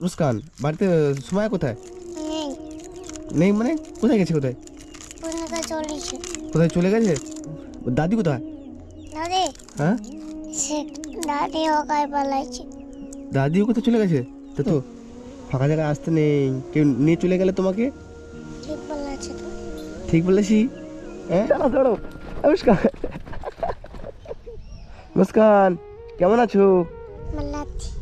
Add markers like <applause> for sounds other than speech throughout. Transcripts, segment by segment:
মুস্কান বাড়িতে সময় কোথায়? নেই। মানে? কোথায় গেছে কোথায়? কোথায় চলে গেছে? দাদি কোথায়? দাদি? হ্যাঁ? সে দাদি ওকায় পালাইছে। দাদিও কোথায় চলে গেছে? তো তো ফাঁকা জায়গায় আসতে নেই। কেউ নিয়ে চলে গেলে তোমাকে? ঠিক বলেছি হ্যাঁ? দাঁড়াও নমস্কার। <laughs> মুস্কান কেমন আছো।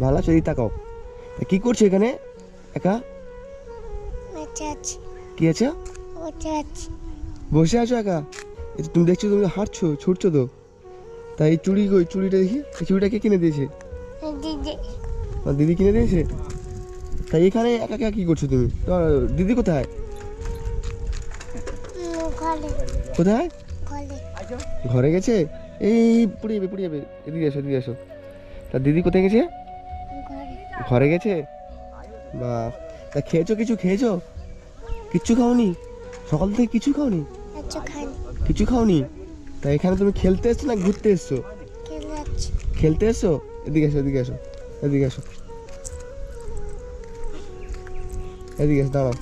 ভালো আছো এই তাকাও। কি করছ এখানে? একা? কি আছে? বসে আছো। একা? তুমি দেখছ তুমি হাঁটছো ছুটছো তো। তাই চুড়ি কই? চুড়িটা দেখি? চুড়িটা কে কিনে দিয়েছে? দিদি। কিনে দিয়েছে? তাই এখানে একা একা কি করছ তুমি? তোমার দিদি কোথায়? কোথায়? ঘরে। গেছে? এই পুড়ে যাবে পুড়ে যাবে। এদিকে এসো এদিকে এসো। তা দিদি কোথায় গেছে? ঘরে গেছে? বা তা খেয়েছো কিছু? খেয়েছো? কিচ্ছু খাওনি? সকাল থেকে কিছু খাওনি? কিছু খাওনি? তা এখানে তুমি খেলতে এসছো না ঘুরতে এসছো? খেলতে এসছো? এদিকে এসো এদিকে এসো এদিকে এসো। এদিকে এসো দাঁড়াও।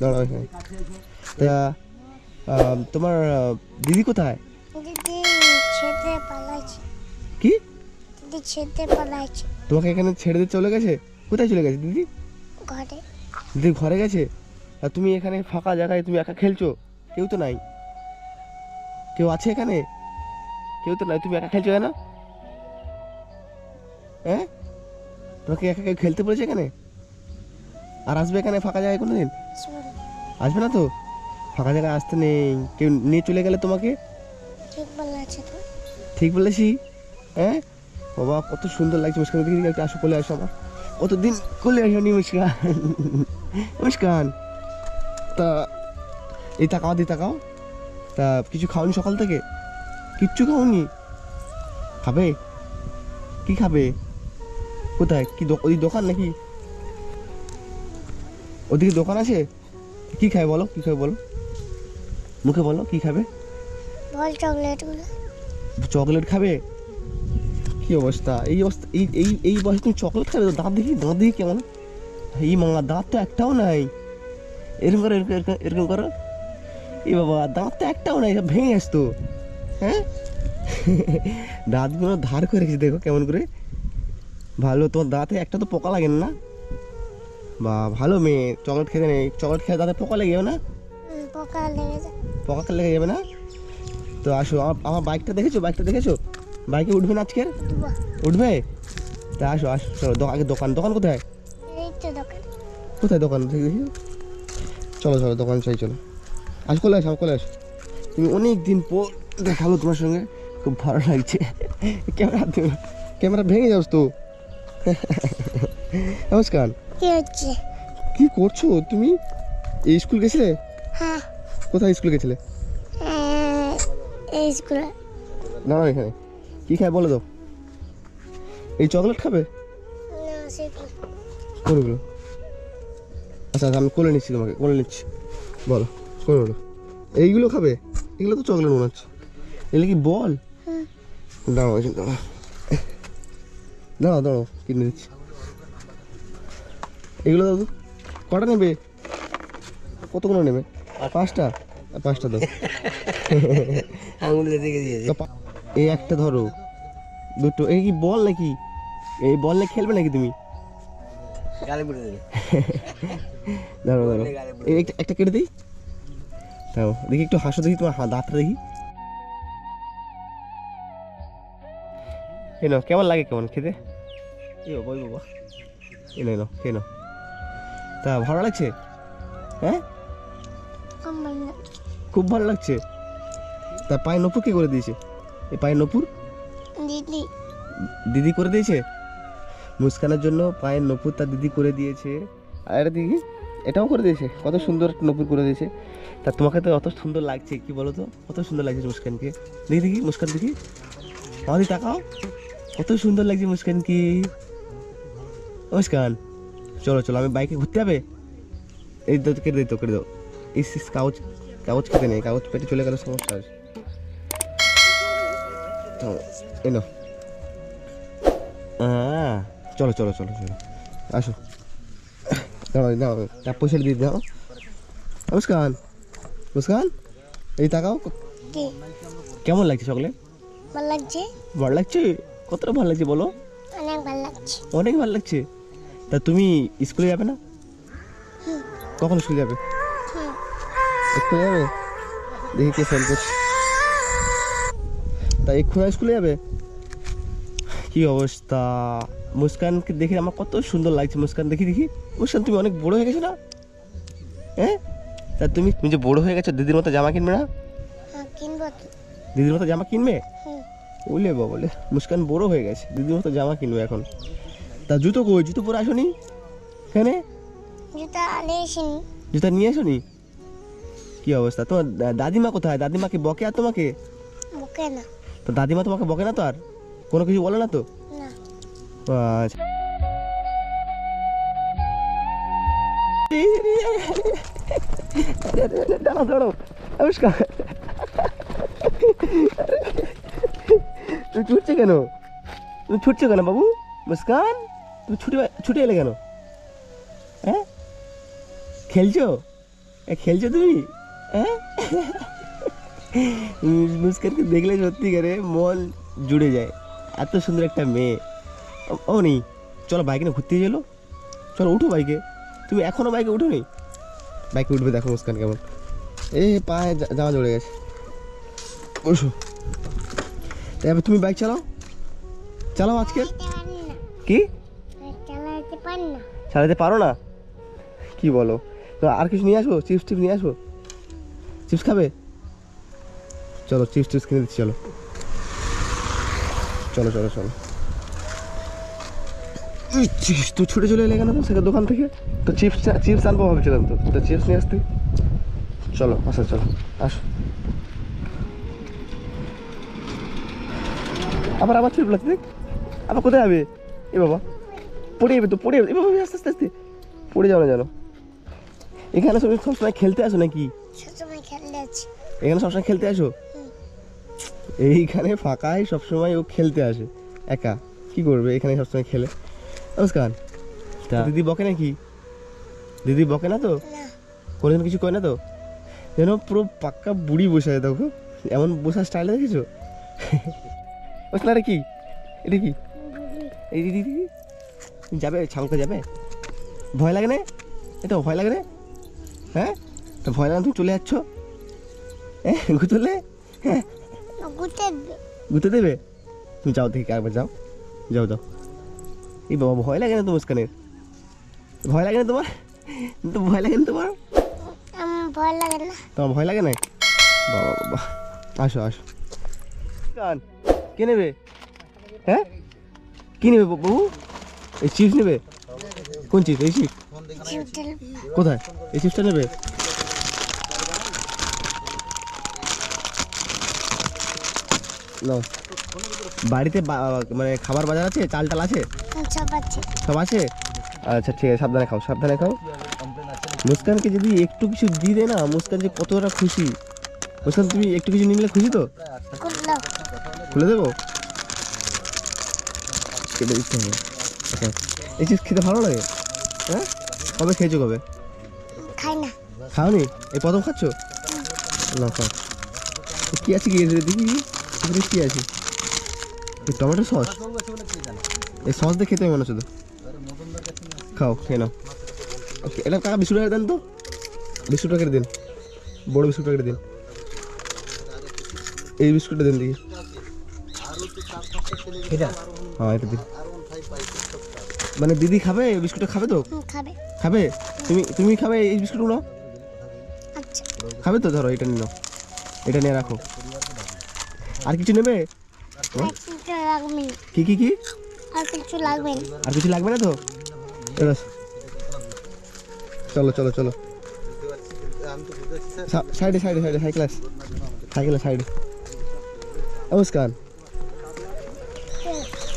দাঁড়াও এখানে। তা তোমার দিদি কোথায়? দিদি ছেড়ে পালাইছে। কি? দিদি ছেড়ে পালাইছে। তোমাকে এখানে ছেড়ে দিয়ে চলে গেছে? কোথায় চলে গেছে দিদি? ঘরে। দিদি ঘরে গেছে? আর তুমি এখানে ফাঁকা জায়গায় তুমি একা খেলছো? কেউ তো নাই। কেউ আছে এখানে? কেউ তো নাই তুমি একা খেলছো কেন? হ্যাঁ তোমাকে একা কেউ খেলতে বলেছে এখানে? আর আসবে এখানে ফাঁকা জায়গায় কোনো দিন আসবে না তো? ফাঁকা জায়গায় আসতে নেই। কেউ নিয়ে চলে গেলে তোমাকে? ঠিক ঠিক বলেছি। হ্যাঁ বাবা কত সুন্দর লাগছে মুস্কান। দেখি একটু আসো কোলে আসো আমার কতদিন কোলে আসো নি মুস্কান। মুস্কান তা এই তাকাও দি তাকাও। তা কিছু খাওনি সকাল থেকে? কিচ্ছু খাওনি? খাবে? কি খাবে? কোথায়? কি ওই দোকান নাকি? ওদিকে দোকান আছে? কি খাবে বলো কি খাবে বলো? মুখে বলো কি খাবে? বল চকলেটগুলো। চকলেট খাবে? কি অবস্থা? এই অবস্থা এই এই এই বয়সে তুমি চকলেট খাবে তো? দাঁত দেখি দাঁত দেখি কেমন? এই মামা দাঁত তো একটাও নাই। এরকম করো এরকম এরকম করো। এই বাবা দাঁত তো একটাও নাই ভেঙে আসতো হ্যাঁ? <laughs> দাঁতগুলো ধার করে রেখেছি দেখো কেমন করে। ভালো তোমার দাঁতে একটা তো পোকা লাগে না? বা ভালো মেয়ে চকলেট খেতে নেই। চকলেট খেতে দাঁতে পোকা লেগে যাবে না? পোকা লেগে যায়। পোকা লেগে যাবে না? তো আসো আমার বাইকটা দেখেছ? বাইকটা দেখেছ? বাইকে উঠবে না আজকের উঠবে? তা আসো আসো চলো আগে দোকান দোকান কোথায়? এই তো দোকান। কোথায় দোকান? দেখি চলো চলো দোকান চাই চলো। আস কোলে আসো কোলে আসো। তুমি অনেক দিন পর দেখাল তোমার সঙ্গে। খুব ভালো লাগছে। ক্যামেরা ক্যামেরা ভেঙে যাস তো। নমস্কার। কি করছ তুমি? এই স্কুল গেছিলে? হ্যাঁ। কোথায় স্কুল গেছিলে? এই স্কুলে। দাঁড়াও এখানে। কি খায় বলে দাও এই চকলেট খাবে? কোনগুলো? আচ্ছা আচ্ছা আমি কোলে নিচ্ছি তোমাকে কোলে নিচ্ছি। বলো কোনগুলো এইগুলো খাবে? এগুলো তো চকলেট মনে হচ্ছে। এগুলো কি বল? হুম। দাঁড়াও দাঁড়াও দাঁড়াও দাঁড়াও কিনে দিচ্ছি। এগুলো দাও তো। কটা নেবে? কতগুলো নেবে? পাঁচটা। পাঁচটা? দাও। আঙুল দিকে দিয়েছে। এই একটা ধরো। দুটো। এই কি বল নাকি? এই বল নিয়ে খেলবে নাকি তুমি? গালে পড়ে দেবে দাঁড়াও দাঁড়াও এই একটা কেটে দিই। দাঁড়াও দেখি একটু হাসো দেখি তোমার হা- দাঁতটা দেখি। এই কেমন লাগে কেমন খেতে? এই বাবা বাবা এই নাও, খেয়ে নাও। তা ভালো লাগছে? হ্যাঁ? খুব ভালো লাগছে। তা পায়ে নপুর কে করে দিয়েছে? এই পায়ে নপুর? দিদি। দিদি করে দিয়েছে? মুস্কানের জন্য পায়ের নপুর তার দিদি করে দিয়েছে। আর দিদি এটাও করে দিয়েছে। কত সুন্দর নপুর করে দিয়েছে। তা তোমাকে তো অত সুন্দর লাগছে কি বলো তো? কত সুন্দর লাগছে মুস্কানকে। দেখি দেখি মুস্কান দেখি। আমাদের তাকাও। কত সুন্দর লাগছে মুস্কান কি মুস্কান চলো চলো আমি বাইকে ঘুরতে যাবে? এই তো কেটে দিই তো কেটে দাও এই সিস কাগজ কাগজ কেটে নেই কাগজ পেটে চলে গেলে সমস্যা আছে। এই নাও। চলো চলো চলো চলো। আসো। দাও দাও তা পয়সাটা দিয়ে দাও। মুস্কান মুস্কান এই তাকাও। কেমন লাগছে সকলে? ভালো লাগছে? ভালো লাগছে? কতটা ভালো লাগছে বলো? অনেক ভালো লাগছে। অনেক ভালো লাগছে। তা তুমি স্কুলে যাবে না? কখন স্কুলে যাবে? স্কুলে যাবে? দেখি কে ফোন করছে। তা এক্ষুনি স্কুলে যাবে? কি অবস্থা? মুস্কানকে দেখে আমার কত সুন্দর লাগছে। মুস্কান দেখি দেখি। মুস্কান তুমি অনেক বড় হয়ে গেছো না? হ্যাঁ? তা তুমি তুমি যে বড় হয়ে গেছো দিদির মতো জামা কিনবে না? হ্যাঁ দিদির মতো জামা কিনবে? ওলে বলে মুস্কান বড় হয়ে গেছে। দিদির মতো জামা কিনবে এখন। তা জুতো কই? জুতো পরে আসনি? এখানে? জুতা নিয়ে আসনি? কি অবস্থা? তোমার দাদিমা কোথায়? দাদিমা কি বকে আর তোমাকে? বকে না। তো দাদিমা তোমাকে বকে না তো আর? কোনো কিছু বলে না তো? আচ্ছা। দাঁড়াও দাঁড়াও। নমস্কার তুমি ছুটছে কেন? তুমি ছুটছো কেন বাবু? মুস্কান তুমি ছুটে ছুটে এলে কেন? হ্যাঁ? খেলছো? খেলছো তুমি? হ্যাঁ? মুস্কানকে দেখলে সত্যিকারে মন জুড়ে যায়। এত সুন্দর একটা মেয়ে। ও- নেই, চলো বাইকে না ঘুরতে চলো। চলো উঠো বাইকে। তুমি এখনও বাইকে উঠো নি বাইকে উঠবে, দেখো মুস্কান কেমন। এই পায়ে জামা জড়ে গেছে। বসো। এবার তুমি বাইক চালাও। চালাও আজকে। কি? চালাতে পারো না। কি বলো? তো আর কিছু নিয়ে আসব? চিপস টিপস নিয়ে আসব? চিপস খাবে? চলো চিপস টিপস কিনে দিচ্ছি চলো। চলো চলো চলো। চিপস তুই ছুটে চলে এলে কেন তো সেখানে দোকান থেকে? তো চিপস চিপস আনব ভাবছিলাম তো। তো চিপস নিয়ে আসতে চলো আসো চলো আসো। আবার আবার চিপ লাগছে দেখ। আবার কোথায় যাবে? এ বাবা পড়ে যাবে তো পড়ে যাবে। এ বাবা আস্তে আস্তে আস্তে। পড়ে যাও না জানো এখানে সব সবসময় খেলতে আসো নাকি? এখানে সবসময় খেলতে আসো। এইখানে ফাঁকায় সবসময় ও খেলতে আসে একা। কি করবে? এখানে সবসময় খেলে। নমস্কার। দিদি বকে নাকি? দিদি বকে না তো? কোনোদিন কিছু কয় না তো? যেন পুরো পাক্কা বুড়ি বসে আছে দেখো। এমন বসার স্টাইল দেখেছ? আরে কি? এটা কি? এই দিদি দিদি যাবে? ছামকে যাবে? ভয় লাগে না? এটা ভয় লাগে না? হ্যাঁ? তো ভয় লাগে তুমি চলে যাচ্ছ? হ্যাঁ ঘুতলে হ্যাঁ গুতে দেবে? তুমি যাও দেখি একবার যাও। যাও যাও। এই বাবা ভয় লাগে না তো মুস্কানের ভয় লাগে না তোমার? তো ভয় লাগে না তোমার? ভয় লাগে না। তোমার ভয় লাগে না? বাবা বাবা। আসো আসো। গান কে নেবে? হ্যাঁ? কি নেবে বাবু? এই চিপস নেবে? কোন চিপস এই চিপস কোথায়? এই চিপসটা নেবে? নাও। বাড়িতে মানে খাবার বাজার আছে? চাল টাল আছে। সব আছে? আচ্ছা ঠিক আছে সাবধানে খাও সাবধানে খাও। মুস্কানকে যদি একটু কিছু দিয়ে দেয় না মুস্কান যে কতটা খুশি। মুস্কান তুমি একটু কিছু নিলে খুশি তো? খুলে দেবো? কেটে দিতে হবে আচ্ছা এই চিজ খেতে ভালো লাগে? হ্যাঁ? কবে খেয়েছো কবে? খাই না। খাওনি? এই প্রথম খাচ্ছো? না খাও। কি আছে কি দেখি এখানে কি আছে। এই টমেটো সস? এই সস দিয়ে খেতে মনে তো। খাও খেয়ে নাও। ওকে এটা কাকা বিস্কুট প্যাকেট দেন তো। বিস্কুট প্যাকেট দিন। বড় বিস্কুট প্যাকেট দিন। এই বিস্কুটটা দিন দেখি। এটা? হ্যাঁ এটা দিন। মানে দিদি খাবে? এই বিস্কুটটা খাবে তো? খাবে। খাবে? তুমি তুমি খাবে এই বিস্কুটগুলো? আচ্ছা। খাবে তো? ধরো এটা নিয়ে নাও। এটা নিয়ে রাখো। আর কিছু নেবে? কি কি কি? আর কিছু লাগবে। না আর কিছু লাগবে না তো? চলো চলো চলো। সাইডে সাইডে সাইডে হাই ক্লাস সাইডে। নমস্কার।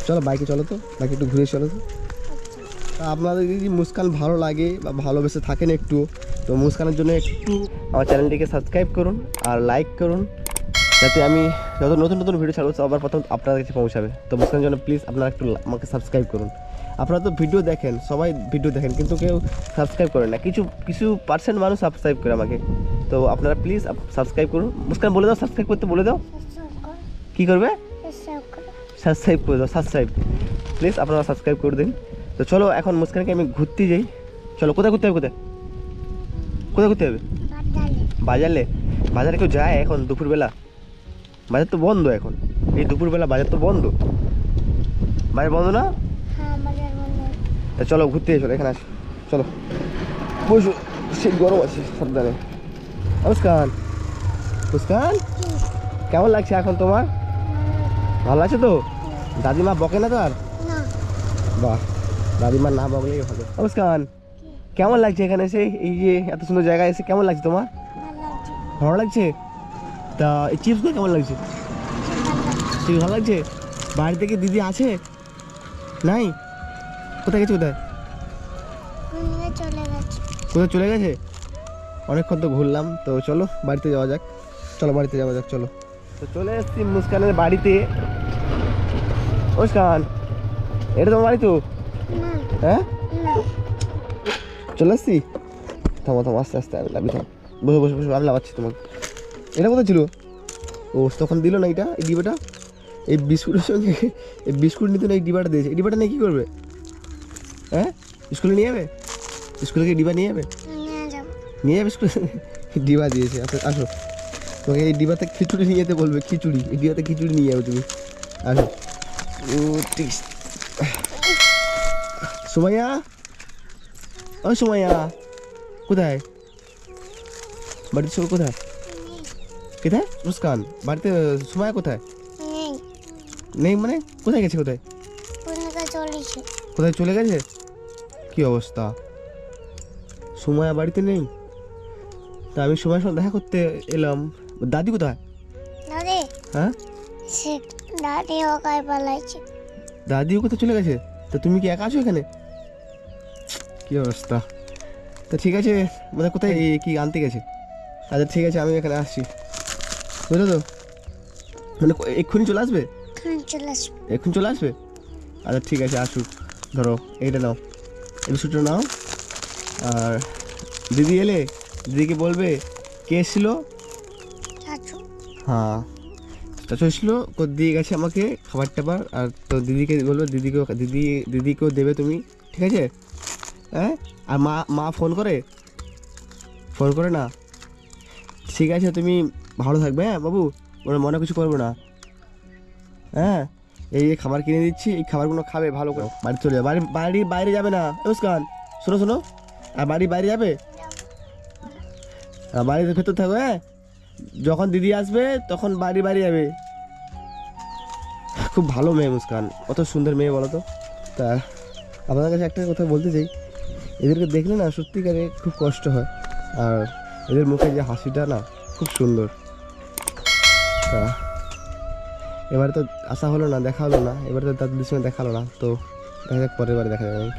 চলো বাইকে চলো তো। বাইকে একটু ঘুরে চলো তো। তা আপনাদের যদি মুস্কান ভালো লাগে বা ভালোবেসে থাকেন একটু তো মুস্কানের জন্য একটু আমার চ্যানেলটিকে সাবস্ক্রাইব করুন আর লাইক করুন। যাতে আমি যত নতুন নতুন ভিডিও ছাড়বো সবার প্রথম আপনার কাছে পৌঁছাবে। তো মুস্কানের জন্য প্লিজ আপনারা একটু আমাকে সাবস্ক্রাইব করুন। আপনারা তো ভিডিও দেখেন সবাই ভিডিও দেখেন কিন্তু কেউ সাবস্ক্রাইব করে না। কিছু কিছু পার্সেন্ট মানুষ সাবস্ক্রাইব করে আমাকে। তো আপনারা প্লিজ সাবস্ক্রাইব করুন। মুস্কান বলে দাও সাবস্ক্রাইব করতে বলে দাও। কি করবে? সাবস্ক্রাইব করে দাও সাবস্ক্রাইব প্লিজ আপনারা সাবস্ক্রাইব করে দিন। তো চলো এখন মুস্কানকে আমি ঘুরতে যাই। চলো কোথায় ঘুরতে হবে কোথায়? কোথায় ঘুরতে হবে? বাজারে? বাজারে কেউ যায় এখন দুপুরবেলা? বাজার তো বন্ধ এখন। এই দুপুরবেলা বাজার তো বন্ধ। বাজার বন্ধ না? তা চলো ঘুরতে চলো এখানে আসো। চলো। বসো শীত গরম আছে সাবধানে। মুস্কান মুস্কান কেমন লাগছে এখন তোমার? ভালো আছে তো? দাদিমা বকে না তো আর বাহ দাদিমা না বকলেই ভালো নমস্কার কেমন লাগছে এখানে এসে? এই যে এত সুন্দর জায়গায় এসে কেমন লাগছে তোমার? ভালো লাগছে? তা এই চিপসগুলো কেমন লাগছে? চিপস ভালো লাগছে? বাড়ি থেকে দিদি আছে? নাই? কোথায় গেছে কোথায়? কোথায় চলে গেছে? অনেকক্ষণ তো ঘুরলাম তো চলো বাড়িতে যাওয়া যাক। চলো বাড়িতে যাওয়া যাক চলো। তো চলে এসেছি মুস্কানের বাড়িতে। মুস্কান এটা তোমার বাড়ি তো? হ্যাঁ? চলে আসছি থামো থামো আস্তে আস্তে আমি লাভি থাম। বসে বসে বসে আমি লাভাচ্ছি তোমাকে। এটা কোথায় ছিল? ও তখন দিল না এটা এই ডিবাটা? এই বিস্কুটের সঙ্গে এই বিস্কুট নিতে না এই ডিবাটা দিয়েছে। এই ডিবাটা নিয়ে কী করবে? হ্যাঁ? স্কুলে নিয়ে যাবে? স্কুলে কি ডিবা নিয়ে যাবে? নিয়ে যাবে। স্কুলে? ডিবা দিয়েছে আসো আসো। তোমাকে এই ডিবাতে খিচুড়ি নিয়ে যেতে বলবে খিচুড়ি। এই ডিবাতে খিচুড়ি নিয়ে যাবে তুমি। আসো। ও ঠিক সুমাইয়া? ও সুমাইয়া। কোথায়? বাড়ির সব কোথায়? কোথায় মুস্কান বাড়িতে সুমাইয়া কোথায়? নেই। নেই মানে? কোথায় গেছে কোথায়? কোথায় চলে গেছে? কি অবস্থা? সুমায়া বাড়িতে নেই? তা আমি সময়ের সঙ্গে দেখা করতে এলাম। দাদি কোথায়? দাদি? হ্যাঁ? দাদি পালাইছে। দাদিও কোথায় চলে গেছে? তা তুমি কি একা আছো এখানে? কি অবস্থা? তা ঠিক আছে মানে কোথায় কি আনতে গেছে। আচ্ছা ঠিক আছে আমি এখানে আসছি। বুঝলো তো? মানে এক্ষুনি চলে আসবে? হ্যাঁ চলে আসবে। আচ্ছা ঠিক আছে আসুক। ধরো এইটা নাও। এই বিস্কুটটা নাও। আর দিদি এলে দিদিকে বলবে কে এসেছিল? হ্যাঁ। চাচু এসেছিল দিয়ে গেছে আমাকে খাবার টাবার। আর তো দিদিকে বলবে দিদিকেও দিদি দিদিকেও দেবে তুমি ঠিক আছে? হ্যাঁ? আর মা মা ফোন করে? ফোন করে না? ঠিক আছে তুমি ভালো থাকবে হ্যাঁ বাবু? ওরা মনে কিছু করব না। হ্যাঁ এই খাবার কিনে দিচ্ছি, এই খাবারগুলো খাবে, ভালো করে। বাড়ি চলে যাবে বাড়ি বাড়ির বাইরে যাবে না। মুস্কান, শোনো শোনো। আর বাড়ি বাইরে যাবে? বাড়ির ভেতর থাকো হ্যাঁ? যখন দিদি আসবে, তখন বাড়ি বাড়ি যাবে। খুব ভালো মেয়ে মুস্কান, কত সুন্দর মেয়ে বলো তো। তা আপনার কাছে একটা কথা বলতে চাই। এদেরকে দেখলে না সত্যিকারে খুব কষ্ট হয়। আর এদের মুখে যে হাসিটা না, খুব সুন্দর। তা এবারে তো আসা হলো না, দেখা হলো না। এবারে তো দাদুদের সঙ্গে দেখা হলো না। তো দেখা যাক পরের বারে দেখা যাবে।